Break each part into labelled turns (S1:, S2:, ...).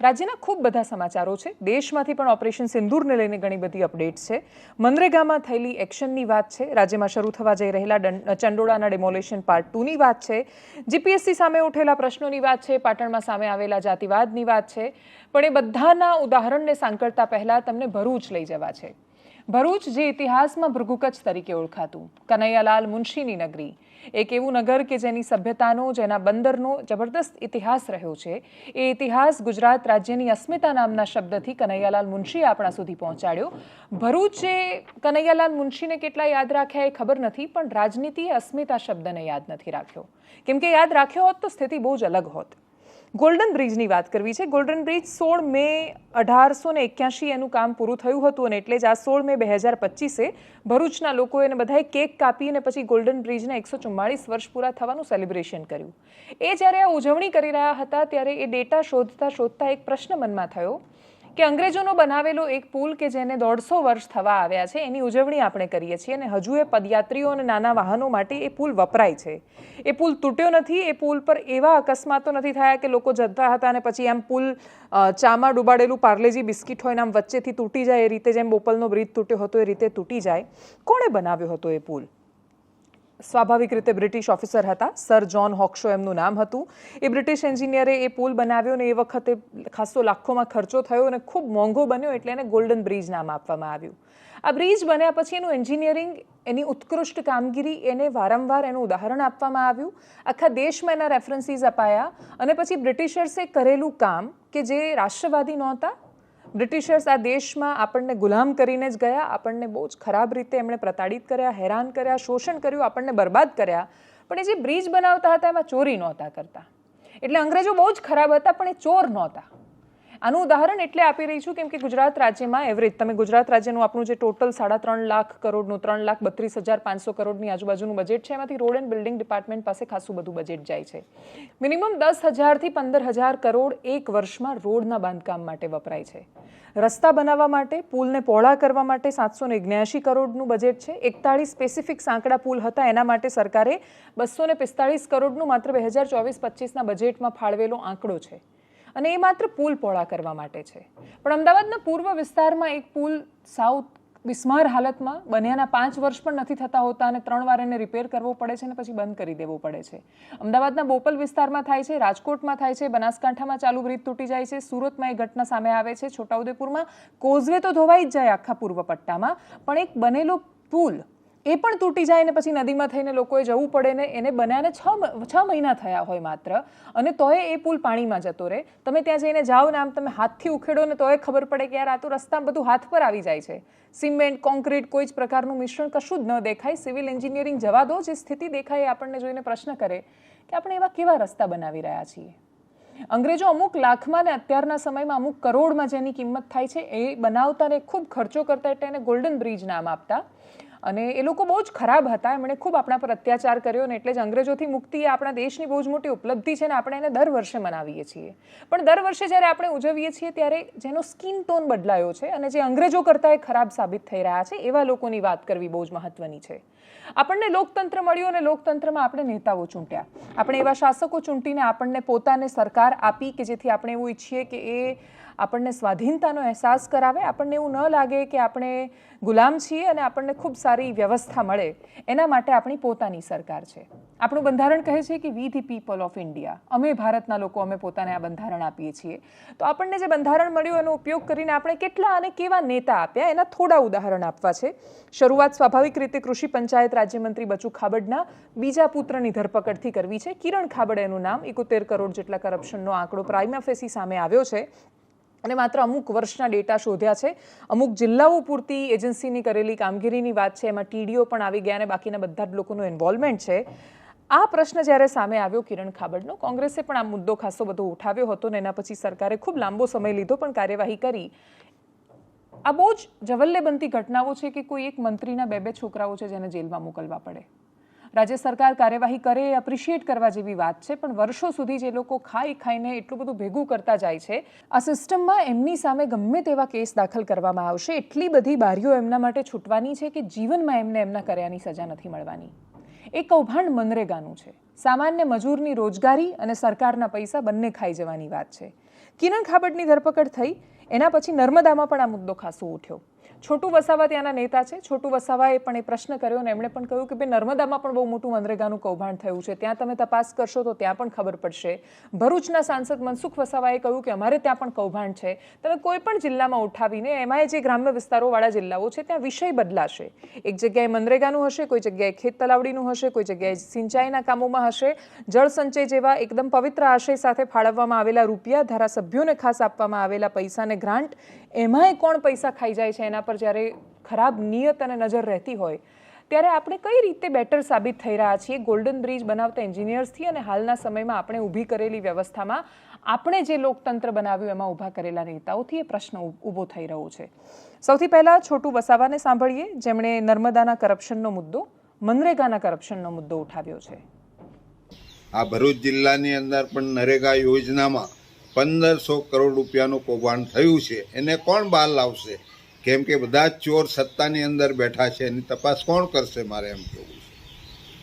S1: રાજ્યના ખૂબ બધા સમાચારો છે. દેશમાંથી પણ ઓપરેશન સિંદૂરને લઈને ઘણી બધી અપડેટ્સ છે. મનરેગામાં થયેલી એક્શનની વાત છે. રાજ્યમાં શરૂ થવા જઈ રહેલા ચંડોળાના ડેમોલેશન પાર્ટ ટુની વાત છે. જીપીએસસી સામે ઉઠેલા પ્રશ્નોની વાત છે. પાટણમાં સામે આવેલા જાતિવાદની વાત છે. પણ એ બધાના ઉદાહરણને સાંકળતા પહેલાં તમને ભરૂચ લઈ જવા છે. ભરૂચ જે ઇતિહાસમાં ભૃગુકચ્છ તરીકે ઓળખાતું. કનૈયાલાલ મુનશીની નગરી. એક એવું નગર કે જેની સભ્યતાનો, જેના બંદરનો જબરદસ્ત ઇતિહાસ રહ્યો છે. એ ઇતિહાસ ગુજરાત રાજ્યની અસ્મિતા નામના શબ્દથી કનૈયાલાલ મુનશીએ આપણા સુધી પહોંચાડ્યો. ભરૂચે કનૈયાલાલ મુનશીને કેટલા યાદ રાખ્યા એ ખબર નથી, પણ રાજનીતિએ અસ્મિતા શબ્દને યાદ નથી રાખ્યો. કેમ કે યાદ રાખ્યો હોત તો સ્થિતિ બહુ જ અલગ હોત. ગોલ્ડન બ્રિજની વાત કરવી છે. ગોલ્ડન બ્રિજ સોળ મે અઢારસો ને એક્યાસી એનું કામ પૂરું થયું હતું અને એટલે જ આ સોળ મે બે હજાર પચીસે ભરૂચના લોકોએ અને બધાએ કેક કાપી અને પછી ગોલ્ડન બ્રિજને એકસો ચુમ્માળીસ વર્ષ પૂરા થવાનું સેલિબ્રેશન કર્યું. એ જ્યારે આ ઉજવણી કરી રહ્યા હતા ત્યારે એ ડેટા શોધતા શોધતા એક પ્રશ્ન મનમાં થયો. કે અંગ્રેજોનો બનાવેલો એક પુલ કે જેને દોઢસો વર્ષ થવા આવ્યા છે, એની ઉજવણી આપણે કરીએ છીએ અને હજુ એ પદયાત્રીઓ અને નાના વાહનો માટે એ પુલ વપરાય છે. એ પુલ તૂટ્યો નથી, એ પુલ પર એવા અકસ્માતો નથી થયા કે લોકો જતા હતા અને પછી આમ પુલ ચામાં ડૂબાડેલું પાર્લેજી બિસ્કિટ હોય આમ વચ્ચેથી તૂટી જાય, એ રીતે જેમ બોપલનો બ્રિજ તૂટ્યો હતો, એ રીતે તૂટી જાય. કોણે બનાવ્યો હતો એ પુલ? સ્વાભાવિક રીતે બ્રિટિશ ઓફિસર હતા. સર જ્હોન હોક્શો એમનું નામ હતું. એ બ્રિટિશ એન્જિનિયરે એ પુલ બનાવ્યો ને એ વખતે ખાસો લાખોમાં ખર્ચો થયો અને ખૂબ મોંઘો બન્યો એટલે એને ગોલ્ડન બ્રિજ નામ આપવામાં આવ્યું. આ બ્રિજ બન્યા પછી એનું એન્જિનિયરિંગ એની ઉત્કૃષ્ટ કામગીરી, એને વારંવાર એનું ઉદાહરણ આપવામાં આવ્યું. આખા દેશમાં એના રેફરન્સીસ અપાયા અને પછી બ્રિટિશર્સે કરેલું કામ કે જે રાષ્ટ્રવાદી નહોતા બ્રિટિશર્સ આ દેશમાં આપણને ગુલામ કરીને જ ગયા, આપણને બહુ જ ખરાબ રીતે એમણે પ્રતાડિત કર્યા, હેરાન કર્યા, શોષણ કર્યું, આપણને બરબાદ કર્યા. પણ એ જે બ્રિજ બનાવતા હતા, એમાં ચોરી નહોતા કરતા. એટલે અંગ્રેજો બહુ જ ખરાબ હતા, પણ એ ચોર નહોતા. આનું ઉદાહરણ એટલે આપી રહી છું કેમ કે ગુજરાત રાજ્યમાં એવરેજ તમે ગુજરાત રાજ્યનું આપણું જે ટોટલ સાડા ત્રણ લાખ કરોડનું, ત્રણ લાખ બત્રીસ હજાર પાંચસો કરોડની આજુબાજુનું બજેટ છે, એમાંથી રોડ એન્ડ બિલ્ડિંગ ડિપાર્ટમેન્ટ પાસે ખાસું બધું બજેટ જાય છે. મિનિમમ દસ હજારથી પંદર હજાર કરોડ એક વર્ષમાં રોડના બાંધકામ માટે વપરાય છે. રસ્તા બનાવવા માટે, પુલને પહોળા કરવા માટે સાતસો ને ઓગણ્યાસી કરોડનું બજેટ છે. એકતાળીસ સ્પેસિફિક સાંકડા પુલ હતા, એના માટે સરકારે બસો ને પિસ્તાળીસ કરોડનું માત્ર બે હજાર ચોવીસ પચીસના બજેટમાં ફાળવેલો આંકડો છે. અને એ માત્ર પુલ પહોળા કરવા માટે છે. પણ અમદાવાદના પૂર્વ વિસ્તારમાં એક પુલ સાઉથ બિસ્માર હાલતમાં બન્યાના પાંચ વર્ષ પણ નથી થતા હોતા અને ત્રણ વાર એને રિપેર કરવો પડે છે અને પછી બંધ કરી દેવો પડે છે. અમદાવાદના બોપલ વિસ્તારમાં થાય છે, રાજકોટમાં થાય છે, બનાસકાંઠામાં ચાલુ બ્રિજ તૂટી જાય છે, સુરતમાં એ ઘટના સામે આવે છે, છોટાઉદેપુરમાં કોઝવે તો ધોવાઈ જ જાય આખા પૂર્વ પટ્ટામાં, પણ એક બનેલો પુલ એ પણ તૂટી જાય ને પછી નદીમાં થઈને લોકોએ જવું પડે ને એને બન્યાને છ છ મહિના થયા હોય માત્ર. અને તોય એ પુલ પાણીમાં જતો રહે. તમે ત્યાં જઈને જાઓ ને આમ તમે હાથથી ઉખેડો ને તોય ખબર પડે કે યાર આ તો રસ્તા બધું હાથ પર આવી જાય છે. સિમેન્ટ કોન્ક્રીટ કોઈ જ પ્રકારનું મિશ્રણ કશું જ ન દેખાય. સિવિલ એન્જિનિયરિંગ જવા દો, જે સ્થિતિ દેખાય આપણને જોઈને પ્રશ્ન કરે કે આપણે એવા કેવા રસ્તા બનાવી રહ્યા છીએ? અંગ્રેજો અમુક લાખમાં ને અત્યારના સમયમાં અમુક કરોડમાં જેની કિંમત થાય છે, એ બનાવતા ને ખૂબ ખર્ચો કરતા એટલે એને ગોલ્ડન બ્રિજ નામ આપતા. અને એ લોકો બહુ જ ખરાબ હતા. એમણે ખૂબ આપણા પર અત્યાચાર કર્યો ને એટલે જ અંગ્રેજોથી મુક્તિ એ આપણા દેશની બહુ જ મોટી ઉપલબ્ધિ છે ને આપણે એને દર વર્ષે મનાવીએ છીએ. પણ દર વર્ષે જ્યારે આપણે ઉજવીએ છીએ ત્યારે જેનો સ્કિન ટોન બદલાયો છે અને જે અંગ્રેજો કરતાં એ ખરાબ સાબિત થઈ રહ્યા છે, એવા લોકોની વાત કરવી બહુ જ મહત્વની છે. આપણને લોકતંત્ર મળ્યું અને લોકતંત્રમાં આપણે નેતાઓ ચૂંટ્યા. આપણે એવા શાસકો ચૂંટીને આપણને પોતાને સરકાર આપી કે જેથી આપણે એવું ઈચ્છીએ કે એ આપણને સ્વાધીનતાનો અહેસાસ કરાવે, આપણને એવું ન લાગે કે આપણે ગુલામ છીએ અને આપણને ખૂબ સારી વ્યવસ્થા મળે. એના માટે આપણી પોતાની સરકાર છે. આપણું બંધારણ કહે છે કે we the people of India અમે ભારતના લોકો, અમે પોતાને આ બંધારણ આપીએ છીએ. તો આપણને જે બંધારણ મળ્યું, એનો ઉપયોગ કરીને આપણે કેટલા અને કેવા નેતા આપ્યા, એના થોડા ઉદાહરણ આપવા છે. શરૂઆત સ્વાભાવિક રીતે કૃષિ પંચાયત રાજ્યમંત્રી બચુ ખાબડના બીજા પુત્રની ધરપકડથી કરવી છે. કિરણ ખાબડ એનું નામ, એકોતેર કરોડ જેટલા કરપ્શનનો આંકડો પ્રાઇમા ફેસી સામે આવ્યો છે. અને માત્ર અમુક વર્ષના ડેટા શોધ્યા છે. અમુક જિલ્લાઓ પૂરતી એજન્સીની કરેલી કામગીરીની વાત છે. એમાં ટીડીઓ પણ આવી ગયા અને બાકીના બધા જ લોકોનું ઇન્વોલ્વમેન્ટ છે. આ પ્રશ્ન જ્યારે સામે આવ્યો કિરણ ખાબડનો, કોંગ્રેસે પણ આ મુદ્દો ખાસો બધો ઉઠાવ્યો હતો ને એના પછી સરકારે ખૂબ લાંબો સમય લીધો પણ કાર્યવાહી કરી. આ બહુ જ જવલ્લે બનતી ઘટનાઓ છે કે કોઈ એક મંત્રીના બે બે છોકરાઓ છે જેને જેલમાં મોકલવા પડે. રાજ્ય સરકાર કાર્યવાહી કરે એ એપ્રિશિએટ કરવા જેવી વાત છે, પણ વર્ષો સુધી જે લોકો ખાઈ ખાઈને એટલું બધું ભેગું કરતા જાય છે, આ સિસ્ટમમાં એમની સામે ગમે તેવા કેસ દાખલ કરવામાં આવશે. એટલી બધી બારીઓ એમના માટે છૂટવાની છે કે જીવનમાં એમને એમના કર્યાની સજા નથી મળવાની. એ કૌભાંડ મનરેગાનું છે. સામાન્ય મજૂરની રોજગારી અને સરકારના પૈસા બંને ખાઈ જવાની વાત છે. કિરણ ખાબડની ધરપકડ થઈ, એના પછી નર્મદામાં પણ આ મુદ્દો ખાસો ઉઠ્યો. છોટુ વસાવા ત્યાંના નેતા છે. છોટુ વસાવાએ પણ એ પ્રશ્ન કર્યો અને એમણે પણ કહ્યું કે ભાઈ નર્મદામાં પણ બહુ મોટું મનરેગાનું કૌભાંડ થયું છે. ત્યાં તમે તપાસ કરશો તો ત્યાં પણ ખબર પડશે. ભરૂચના સાંસદ મનસુખ વસાવાએ કહ્યું કે અમારે ત્યાં પણ કૌભાંડ છે. તમે કોઈ પણ જિલ્લામાં ઉઠાવીને એમાં જે ગ્રામ્ય વિસ્તારોવાળા જિલ્લાઓ છે, ત્યાં વિષય બદલાશે. એક જગ્યાએ મનરેગાનું હશે, કોઈ જગ્યાએ ખેત તલાવડીનું હશે, કોઈ જગ્યાએ સિંચાઈના કામોમાં હશે. જળ સંચય જેવા એકદમ પવિત્ર આશય સાથે ફાળવવામાં આવેલા રૂપિયા ધારાસભ્યોને ખાસ આપવામાં આવેલા પૈસાને ગ્રાન્ટ. એમાંય કોણ પૈસા ખાઈ જાય છે એના પર જ્યારે ખરાબ નિયત અને નજર રહેતી હોય, ત્યારે આપણે કઈ રીતે બેટર સાબિત થઈ રહ્યા છીએ? ગોલ્ડન બ્રિજ બનાવતા એન્જિનિયર્સથી અને હાલના સમયમાં આપણે ઊભી કરેલી વ્યવસ્થામાં આપણે જે લોકતંત્ર બનાવ્યું એમાં ઊભા કરેલા નેતાઓથી એ પ્રશ્ન ઊભો થઈ રહ્યો છે. સૌથી પહેલા છોટુ વસાવાને સાંભળીએ. જેમણે નર્મદાના કરપ્શનનો મુદ્દો, મનરેગાના કરપ્શનનો મુદ્દો ઉઠાવ્યો છે.
S2: આ ભરૂચ જિલ્લાની અંદર પણ નરેગા યોજનામાં પંદરસો કરોડ રૂપિયાનું કૌભાંડ થયું છે. એને કોણ બહાર લાવશે? કેમ કે બધા જ ચોર સત્તાની અંદર બેઠા છે, એની તપાસ કોણ કરશે મારે એમ કહેવું છે?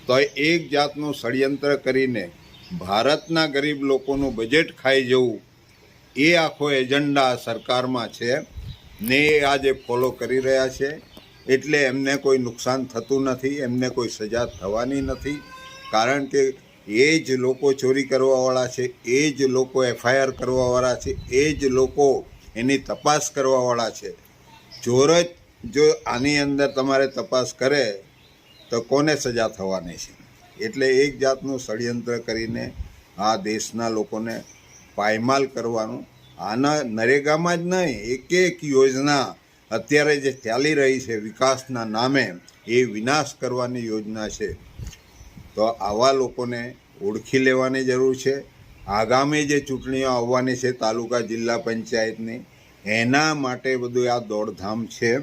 S2: તો એક જાતનું ષડયંત્ર કરીને ભારતના ગરીબ લોકોનું બજેટ ખાઈ જવું, એ આખો એજન્ડા સરકારમાં છે ને એ આજે ફોલો કરી રહ્યા છે. એટલે એમને કોઈ નુકસાન થતું નથી, એમને કોઈ સજા થવાની નથી. કારણ કે એ જ લોકો ચોરી કરવાવાળા છે, એ જ લોકો એફઆઈઆર કરવાવાળા છે, એ જ લોકો એની તપાસ કરવાવાળા છે. ચોર જ જો આની અંદર તમારે તપાસ કરે, તો કોને સજા થવાની છે? એટલે એક જાતનું ષડયંત્ર કરીને આ દેશના લોકોને પાયમાલ કરવાનું. આના નરેગામાં જ નહીં, એક એક યોજના અત્યારે જે ચાલી રહી છે વિકાસના નામે, એ વિનાશ કરવાની યોજના છે. તો આવા લોકોને ઓળખી લેવાની જરૂર છે. આગામી જે ચૂંટણીઓ આવવાની છે તાલુકા જિલ્લા પંચાયતની એના માટે બધું આ દોડધામ છે.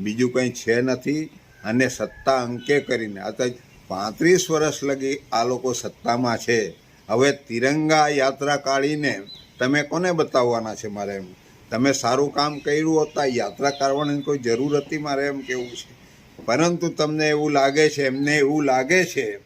S2: બીજું કંઈ છે નથી. અને સત્તા અંકે કરીને, આ તો પાંત્રીસ વર્ષ લગી આ લોકો સત્તામાં છે. હવે તિરંગા યાત્રા કાઢીને તમે કોને બતાવવાના છે મારે એમ? તમે સારું કામ કર્યું હોતા યાત્રા કાઢવાની કોઈ જરૂર હતી મારે એમ કેવું છે? પરંતુ તમને એવું લાગે છે, એમને એવું લાગે છે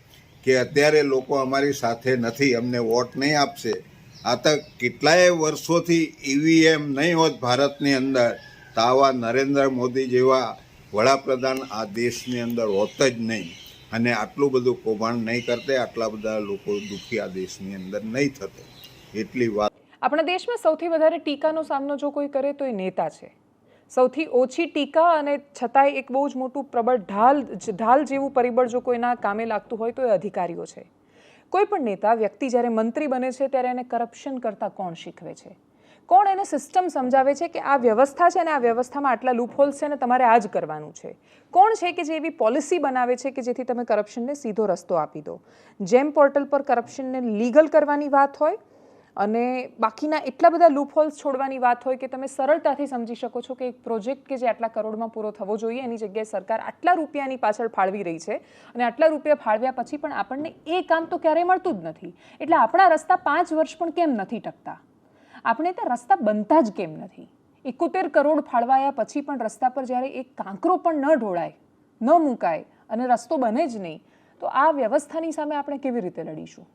S2: કે અત્યારે લોકો અમારી સાથે નથી, અમને વોટ નહીં આપશે. આ તો કેટલાય વર્ષોથી ઈવીએમ નહીં હોત ભારતની અંદર, તો આવા નરેન્દ્ર મોદી જેવા વડાપ્રધાન આ દેશની અંદર હોત જ નહીં. અને આટલું બધું કૌભાંડ નહીં કરતે, આટલા બધા લોકો દુઃખી આ દેશની અંદર નહીં થતે. એટલી વાત.
S1: આપણા દેશમાં સૌથી વધારે ટીકાનો સામનો જો કોઈ કરે તો એ નેતા છે. સૌથી ઓછી ટીકા અને છતાંય એક બહુ જ મોટું પ્રબળ ઢાલ ઢાલ જેવું પરિબળ જો કોઈના કામે લાગતું હોય તો એ અધિકારીઓ છે. કોઈ પણ નેતા, વ્યક્તિ જ્યારે મંત્રી બને છે ત્યારે એને કરપ્શન કરતા કોણ શીખવે છે? કોણ એને સિસ્ટમ સમજાવે છે કે આ વ્યવસ્થા છે અને આ વ્યવસ્થામાં આટલા લૂપહોલ્સ છે અને તમારે આ જ કરવાનું છે? કોણ છે કે જે એવી પોલિસી બનાવે છે કે જેથી તમે કરપ્શનને સીધો રસ્તો આપી દો? જેમ પોર્ટલ પર કરપ્શનને લીગલ કરવાની વાત હોય અને બાકીના એટલા બધા લૂપહોલ્સ છોડવાની વાત હોય કે તમે સરળતાથી સમજી શકો છો કે એક પ્રોજેક્ટ કે જે આટલા કરોડમાં પૂરો થવો જોઈએ, એની જગ્યાએ સરકાર આટલા રૂપિયાની પાછળ ફાળવી રહી છે અને આટલા રૂપિયા ફાળવ્યા પછી પણ આપણને એ કામ તો ક્યારેય મળતું જ નથી. એટલે આપણા રસ્તા પાંચ વર્ષ પણ કેમ નથી ટકતા? આપણે ત્યાં રસ્તા બનતા જ કેમ નથી? એકોતેર કરોડ ફાળવાયા પછી પણ રસ્તા પર જ્યારે એક કાંકરો પણ ન ઢોળાય, ન મુકાય અને રસ્તો બને જ નહીં, તો આ વ્યવસ્થાની સામે આપણે કેવી રીતે લડીશું?